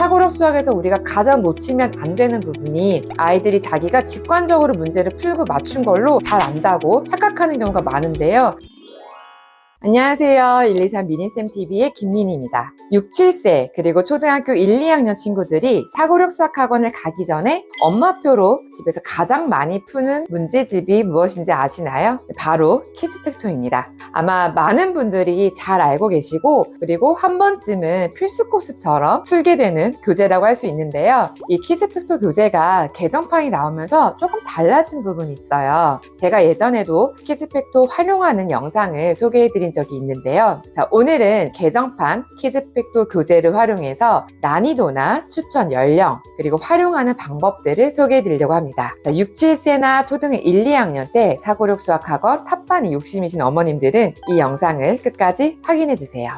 사고력 수학에서 우리가 가장 놓치면 안 되는 부분이 아이들이 자기가 직관적으로 문제를 풀고 맞춘 걸로 잘 안다고 착각하는 경우가 많은데요. 안녕하세요. 1, 2, 3 미니쌤TV의 김민희입니다. 6, 7세 그리고 초등학교 1, 2학년 친구들이 사고력 수학학원을 가기 전에 엄마표로 집에서 가장 많이 푸는 문제집이 무엇인지 아시나요? 바로 키즈팩토입니다. 아마 많은 분들이 잘 알고 계시고 그리고 한 번쯤은 필수 코스처럼 풀게 되는 교재라고 할 수 있는데요. 이 키즈팩토 교재가 개정판이 나오면서 조금 달라진 부분이 있어요. 제가 예전에도 키즈팩토 활용하는 영상을 소개해드린 적이 있는데요. 자, 오늘은 개정판 키즈팩토 교재를 활용해서 난이도나 추천 연령 그리고 활용하는 방법들을 소개해 드리려고 합니다. 자, 6, 7세나 초등 1, 2학년 때 사고력 수학학원 탑반이 욕심이신 어머님들은 이 영상을 끝까지 확인해 주세요.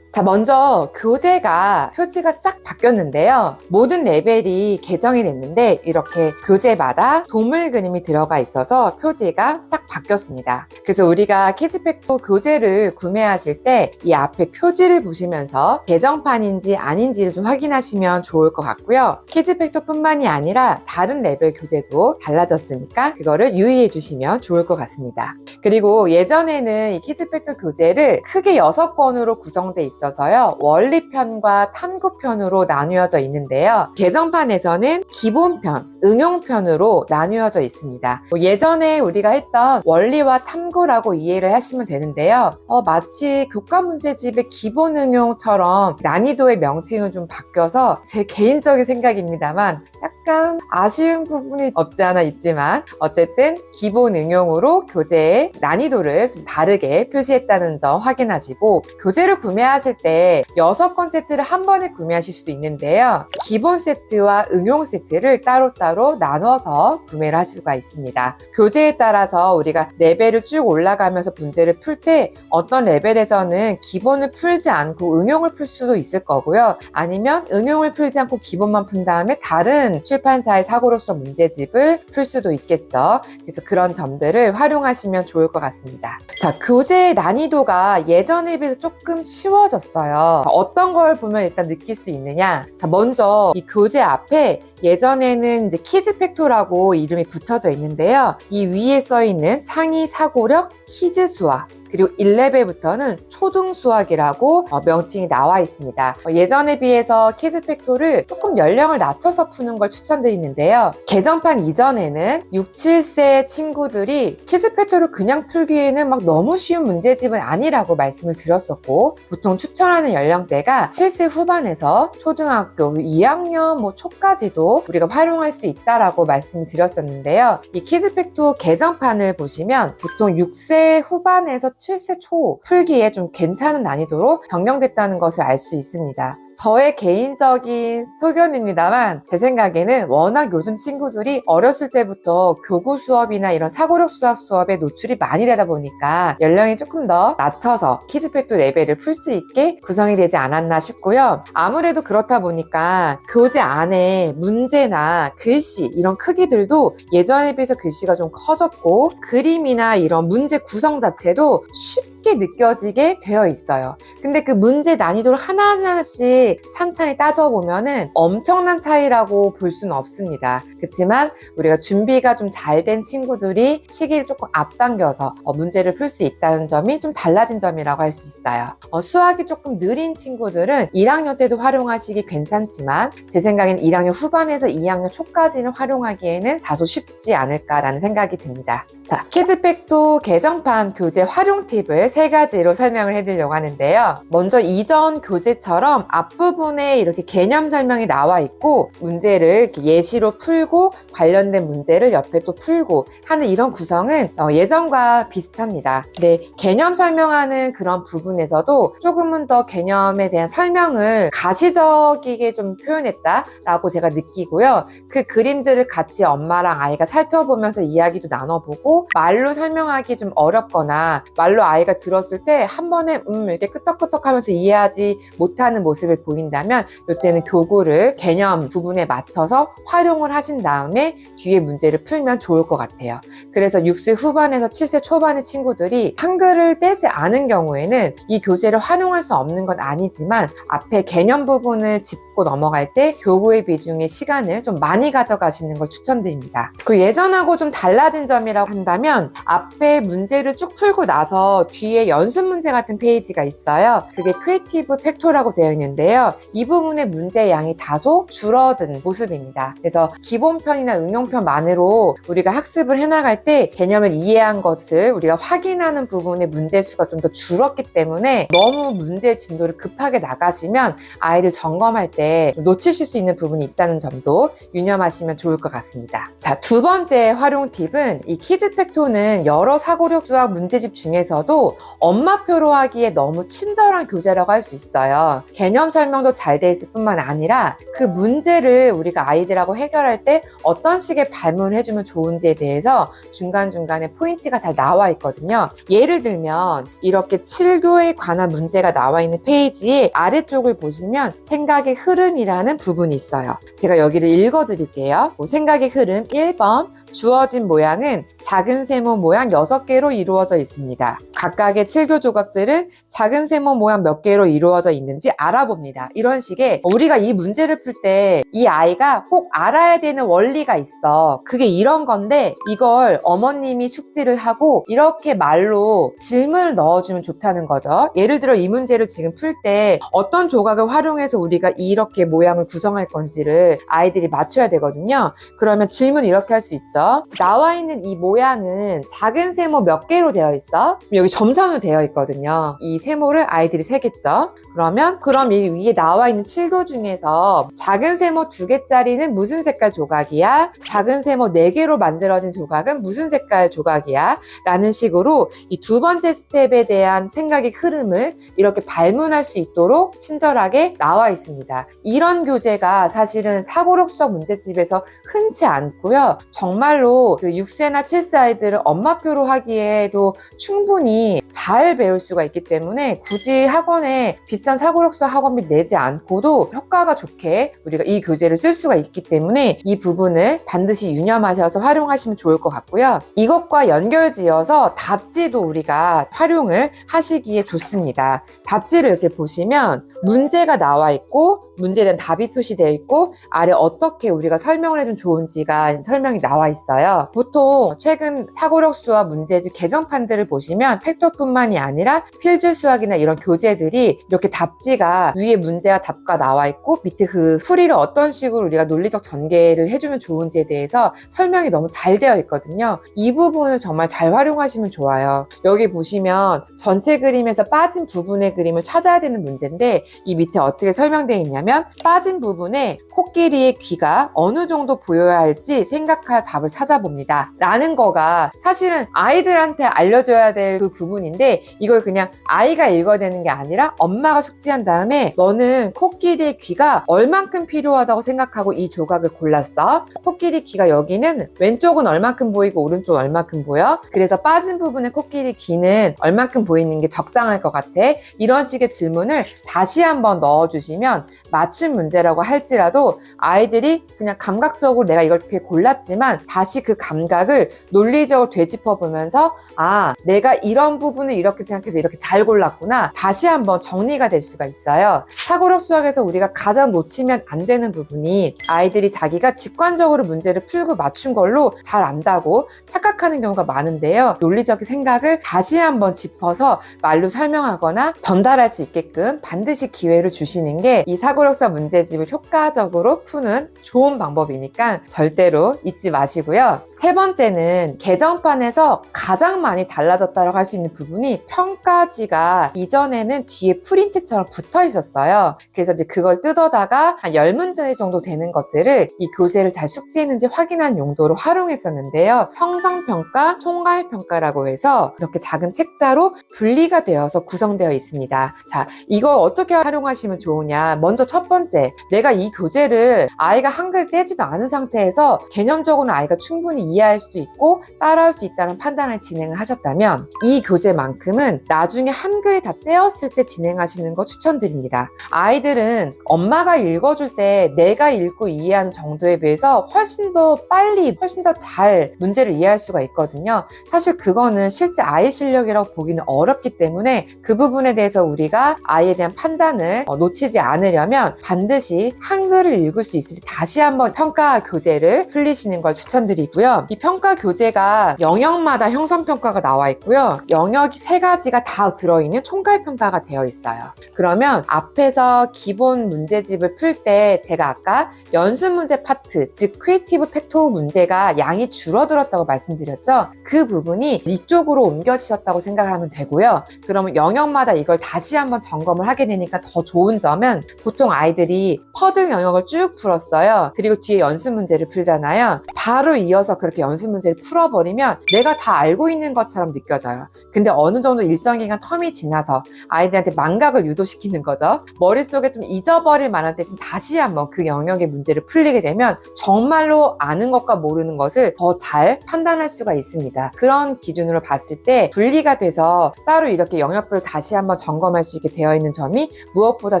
자, 먼저 교재가 표지가 싹 바뀌었는데요. 모든 레벨이 개정이 됐는데 이렇게 교재마다 동물 그림이 들어가 있어서 표지가 싹 바뀌었습니다. 그래서 우리가 키즈팩토 교재를 구매하실 때 이 앞에 표지를 보시면서 개정판인지 아닌지를 좀 확인하시면 좋을 것 같고요. 키즈팩토뿐만이 아니라 다른 레벨 교재도 달라졌으니까 그거를 유의해 주시면 좋을 것 같습니다. 그리고 예전에는 이 키즈팩토 교재를 크게 6권으로 구성돼 있어 서요. 원리편과 탐구편으로 나누어져 있는데요. 개정판에서는 기본편, 응용편으로 나누어져 있습니다. 뭐 예전에 우리가 했던 원리와 탐구라고 이해를 하시면 되는데요. 어, 마치 교과 문제집의 기본 응용처럼 난이도의 명칭은 좀 바뀌어서 제 개인적인 생각입니다만 약간 아쉬운 부분이 없지 않아 있지만 어쨌든 기본 응용으로 교재의 난이도를 좀 다르게 표시했다는 점 확인하시고 교재를 구매하실 때 6권 세트를 한 번에 구매하실 수도 있는데요. 기본 세트와 응용 세트를 따로따로 나눠서 구매를 하실 수가 있습니다. 교재에 따라서 우리가 레벨을 쭉 올라가면서 문제를 풀 때 어떤 레벨에서는 기본을 풀지 않고 응용을 풀 수도 있을 거고요. 아니면 응용을 풀지 않고 기본만 푼 다음에 다른 출판사의 사고로서 문제집을 풀 수도 있겠죠. 그래서 그런 점들을 활용하시면 좋을 것 같습니다. 자, 교재의 난이도가 예전에 비해서 조금 쉬워졌어요. 어떤 걸 보면 일단 느낄 수 있느냐? 자, 먼저 이 교재 앞에 예전에는 이제 키즈 팩토라고 이름이 붙여져 있는데요. 이 위에 써 있는 창의 사고력 키즈 수학. 그리고 1레벨부터는 초등 수학이라고 어, 명칭이 나와 있습니다. 어, 예전에 비해서 키즈 팩토를 조금 연령을 낮춰서 푸는 걸 추천드리는데요. 개정판 이전에는 6, 7세 친구들이 키즈 팩토를 그냥 풀기에는 막 너무 쉬운 문제집은 아니라고 말씀을 드렸었고 보통 추천하는 연령대가 7세 후반에서 초등학교 2학년 뭐 초까지도 우리가 활용할 수 있다라고 말씀을 드렸었는데요. 이 키즈 팩토 개정판을 보시면 보통 6세 후반에서 7세 초 풀기에 좀 괜찮은 난이도로 변경됐다는 것을 알 수 있습니다. 저의 개인적인 소견입니다만 제 생각에는 워낙 요즘 친구들이 어렸을 때부터 교구 수업이나 이런 사고력 수학 수업에 노출이 많이 되다 보니까 연령이 조금 더 낮춰서 키즈팩토 레벨을 풀 수 있게 구성이 되지 않았나 싶고요. 아무래도 그렇다 보니까 교재 안에 문제나 글씨 이런 크기들도 예전에 비해서 글씨가 좀 커졌고 그림이나 이런 문제 구성 자체도 쉽 게 느껴지게 되어 있어요. 근데 그 문제 난이도를 하나하나씩 찬찬히 따져보면은 엄청난 차이라고 볼 수는 없습니다. 그렇지만 우리가 준비가 좀 잘 된 친구들이 시기를 조금 앞당겨서 어, 문제를 풀 수 있다는 점이 좀 달라진 점이라고 할 수 있어요. 어, 수학이 조금 느린 친구들은 1학년 때도 활용하시기 괜찮지만 제 생각엔 1학년 후반에서 2학년 초까지는 활용하기에는 다소 쉽지 않을까라는 생각이 듭니다. 자, 키즈팩토 개정판 교재 활용 팁을 세 가지로 설명을 해드리려고 하는데요. 먼저 이전 교재처럼 앞부분에 이렇게 개념 설명이 나와 있고 문제를 예시로 풀고 관련된 문제를 옆에 또 풀고 하는 이런 구성은 어, 예전과 비슷합니다. 근데 개념 설명하는 그런 부분에서도 조금은 더 개념에 대한 설명을 가시적이게 좀 표현했다라고 제가 느끼고요. 그 그림들을 같이 엄마랑 아이가 살펴보면서 이야기도 나눠보고 말로 설명하기 좀 어렵거나 말로 아이가 들었을 때 한 번에 음 이렇게 끄떡끄떡 하면서 이해하지 못하는 모습을 보인다면 이때는 교구를 개념 부분에 맞춰서 활용을 하신 다음에 뒤에 문제를 풀면 좋을 것 같아요. 그래서 6세 후반에서 7세 초반의 친구들이 한글을 떼지 않은 경우에는 이 교재를 활용할 수 없는 건 아니지만 앞에 개념 부분을 짚고 넘어갈 때 교구의 비중의 시간을 좀 많이 가져가시는 걸 추천드립니다. 그 예전하고 좀 달라진 점이라고 한다면 앞에 문제를 쭉 풀고 나서 뒤에 연습 문제 같은 페이지가 있어요. 그게 크리에이티브 팩토라고 되어 있는데요. 이 부분의 문제 양이 다소 줄어든 모습입니다. 그래서 기본편이나 응용편만으로 우리가 학습을 해나갈 때 개념을 이해한 것을 우리가 확인하는 부분의 문제 수가 좀 더 줄었기 때문에 너무 문제 진도를 급하게 나가시면 아이를 점검할 때 놓치실 수 있는 부분이 있다는 점도 유념하시면 좋을 것 같습니다. 자, 두 번째 활용 팁은 이 키즈 팩토는 여러 사고력 수학 문제집 중에서도 엄마표로 하기에 너무 친절한 교재라고 할 수 있어요. 개념 설명도 잘 돼 있을 뿐만 아니라 그 문제를 우리가 아이들하고 해결할 때 어떤 식의 발문을 해주면 좋은지에 대해서 중간중간에 포인트가 잘 나와 있거든요. 예를 들면 이렇게 7교에 관한 문제가 나와 있는 페이지의 아래쪽을 보시면 생각의 흐름이라는 부분이 있어요. 제가 여기를 읽어 드릴게요. 뭐 생각의 흐름 1번 주어진 모양은 작은 세모 모양 6개로 이루어져 있습니다. 각각의 7교 조각들은 작은 세모 모양 몇 개로 이루어져 있는지 알아봅니다. 이런 식의 우리가 이 문제를 풀 때 이 아이가 꼭 알아야 되는 원리가 있어. 그게 이런 건데 이걸 어머님이 숙지를 하고 이렇게 말로 질문을 넣어주면 좋다는 거죠. 예를 들어 이 문제를 지금 풀 때 어떤 조각을 활용해서 우리가 이렇게 모양을 구성할 건지를 아이들이 맞춰야 되거든요. 그러면 질문 이렇게 할 수 있죠. 나와 있는 이 모양 은 작은 세모 몇 개로 되어 있어? 여기 점선으로 되어 있거든요. 이 세모를 아이들이 세겠죠. 그러면 그럼 이 위에 나와 있는 7교 중에서 작은 세모 두 개짜리는 무슨 색깔 조각이야? 작은 세모 네 개로 만들어진 조각은 무슨 색깔 조각이야? 라는 식으로 이 두 번째 스텝에 대한 생각의 흐름을 이렇게 발문할 수 있도록 친절하게 나와 있습니다. 이런 교재가 사실은 사고력 수학 문제집에서 흔치 않고요. 정말로 그 6세나 7세 아이들을 엄마표로 하기에도 충분히 잘 배울 수가 있기 때문에 굳이 학원에 비싼 사고력 수학 학원비 내지 않고도 효과가 좋게 우리가 이 교재를 쓸 수가 있기 때문에 이 부분을 반드시 유념하셔서 활용하시면 좋을 것 같고요. 이것과 연결지어서 답지도 우리가 활용을 하시기에 좋습니다. 답지를 이렇게 보시면 문제가 나와 있고 문제에 대한 답이 표시되어 있고 아래 어떻게 우리가 설명을 해준 좋은지가 설명이 나와 있어요. 보통 최근 사고력 수학 문제집 개정판들을 보시면 팩터뿐만이 아니라 필즈 수학이나 이런 교재들이 이렇게 답지가 위에 문제와 답과 나와 있고 밑에 그 풀이를 어떤 식으로 우리가 논리적 전개를 해주면 좋은지에 대해서 설명이 너무 잘 되어 있거든요. 이 부분을 정말 잘 활용하시면 좋아요. 여기 보시면 전체 그림에서 빠진 부분의 그림을 찾아야 되는 문제인데 이 밑에 어떻게 설명되어 있냐면 빠진 부분에 코끼리의 귀가 어느 정도 보여야 할지 생각하여 답을 찾아봅니다. 라는 거가 사실은 아이들한테 알려줘야 될 그 부분인데 이걸 그냥 아이가 읽어야 되는 게 아니라 엄마가 숙지한 다음에 너는 코끼리의 귀가 얼만큼 필요하다고 생각하고 이 조각을 골랐어. 코끼리 귀가 여기는 왼쪽은 얼만큼 보이고 오른쪽은 얼만큼 보여. 그래서 빠진 부분에 코끼리 귀는 얼만큼 보이는 게 적당할 것 같아. 이런 식의 질문을 다시 한번 넣어주시면 맞춤 문제라고 할지라도 아이들이 그냥 감각적으로 내가 이걸 이렇게 골랐지만 다시 그 감각을 논리적으로 되짚어 보면서 아 내가 이런 부분을 이렇게 생각해서 이렇게 잘 골랐구나. 다시 한번 정리가 될 수가 있어요. 사고력 수학에서 우리가 가장 놓치면 안 되는 부분이 아이들이 자기가 직관적으로 문제를 풀고 맞춘 걸로 잘 안다고 착각하는 경우가 많은데요. 논리적인 생각을 다시 한번 짚어서 말로 설명하거나 전달할 수 있게끔 반드시 기회를 주시는 게 이 사고력사 문제집을 효과적으로 푸는 좋은 방법이니까 절대로 잊지 마시고요. 세 번째는 개정판에서 가장 많이 달라졌다고 할 수 있는 부분이 평가지가 이전에는 뒤에 프린트처럼 붙어 있었어요. 그래서 이제 그걸 뜯어다가 한 10문제 정도 되는 것들을 이 교재를 잘 숙지했는지 확인한 용도로 활용했었는데요. 형성평가, 총괄평가라고 해서 이렇게 작은 책자로 분리가 되어서 구성되어 있습니다. 자, 이걸 어떻게 활용하시면 좋으냐. 먼저 첫 번째, 내가 이 교재를 아이가 한글 떼지도 않은 상태에서 개념적으로는 아이가 충분히 이해할 수 있고 따라할 수 있다는 판단을 진행을 하셨다면 이 교재만큼은 나중에 한글이 다 떼었을 때 진행하시는 거 추천드립니다. 아이들은 엄마가 읽어줄 때 내가 읽고 이해하는 정도에 비해서 훨씬 더 빨리, 훨씬 더 잘 문제를 이해할 수가 있거든요. 사실 그거는 실제 아이 실력이라고 보기는 어렵기 때문에 그 부분에 대해서 우리가 아이에 대한 판단을 어, 놓치지 않으려면 반드시 한글을 읽을 수 있을 때 다시 한번 평가 교재를 풀리시는 걸 추천드리고요. 이 평가 교재가 영역마다 형성평가가 나와 있고요. 영역이 세 가지가 다 들어있는 총괄평가가 되어 있어요. 그러면 앞에서 기본 문제집을 풀 때 제가 아까 연습 문제 파트, 즉 크리에이티브 팩토 문제가 양이 줄어들었다고 말씀드렸죠. 그 부분이 이쪽으로 옮겨지셨다고 생각을 하면 되고요. 그러면 영역마다 이걸 다시 한번 점검을 하게 되니까 더 좋은 점은 보통 아이들이 퍼즐 영역을 쭉 풀었어요. 그리고 뒤에 연습 문제를 풀잖아요. 바로 이어서 그렇게 연습 문제를 풀어버리면 내가 다 알고 있는 것처럼 느껴져요. 근데 어느 정도 일정 기간 텀이 지나서 아이들한테 망각을 유도시키는 거죠. 머릿속에 좀 잊어버릴 만한 때 좀 다시 한번 그 영역의 문제를 풀리게 되면 정말로 아는 것과 모르는 것을 더 잘 판단할 수가 있습니다. 그런 기준으로 봤을 때 분리가 돼서 따로 이렇게 영역별을 다시 한번 점검할 수 있게 되어 있는 점이 무엇보다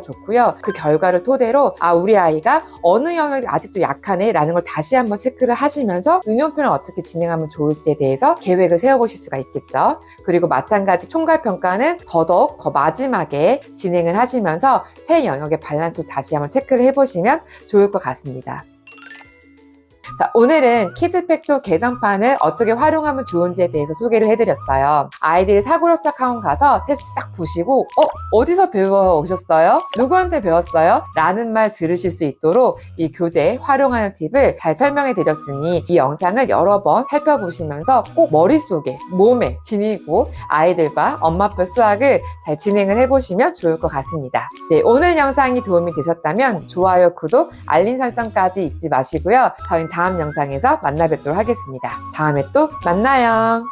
좋고요. 그 결과를 토대로 아 우리 아이가 어느 영역이 아직도 약하네 라는 걸 다시 한번 체크를 하시면서 응용표 를 어떻게 진행하면 좋을지에 대해서 계획을 세워보실 수가 있겠죠. 그리고 마찬가지 총괄 평가는 더더욱 더 마지막에 진행을 하시면서 새 영역의 밸런스를 다시 한번 체크를 해보시면 좋을 것 같습니다. 자, 오늘은 키즈팩토 개정판을 어떻게 활용하면 좋은지에 대해서 소개를 해드렸어요. 아이들이 사고로 시작학원 가서 테스트 딱 보시고, 어, 어디서 배워 오셨어요? 누구한테 배웠어요? 라는 말 들으실 수 있도록 이 교재 활용하는 팁을 잘 설명해 드렸으니 이 영상을 여러 번 살펴보시면서 꼭 머릿속에, 몸에 지니고 아이들과 엄마표 수학을 잘 진행을 해보시면 좋을 것 같습니다. 네, 오늘 영상이 도움이 되셨다면 좋아요, 구독, 알림 설정까지 잊지 마시고요. 저희 다음 영상에서 만나 뵙도록 하겠습니다. 다음에 또 만나요.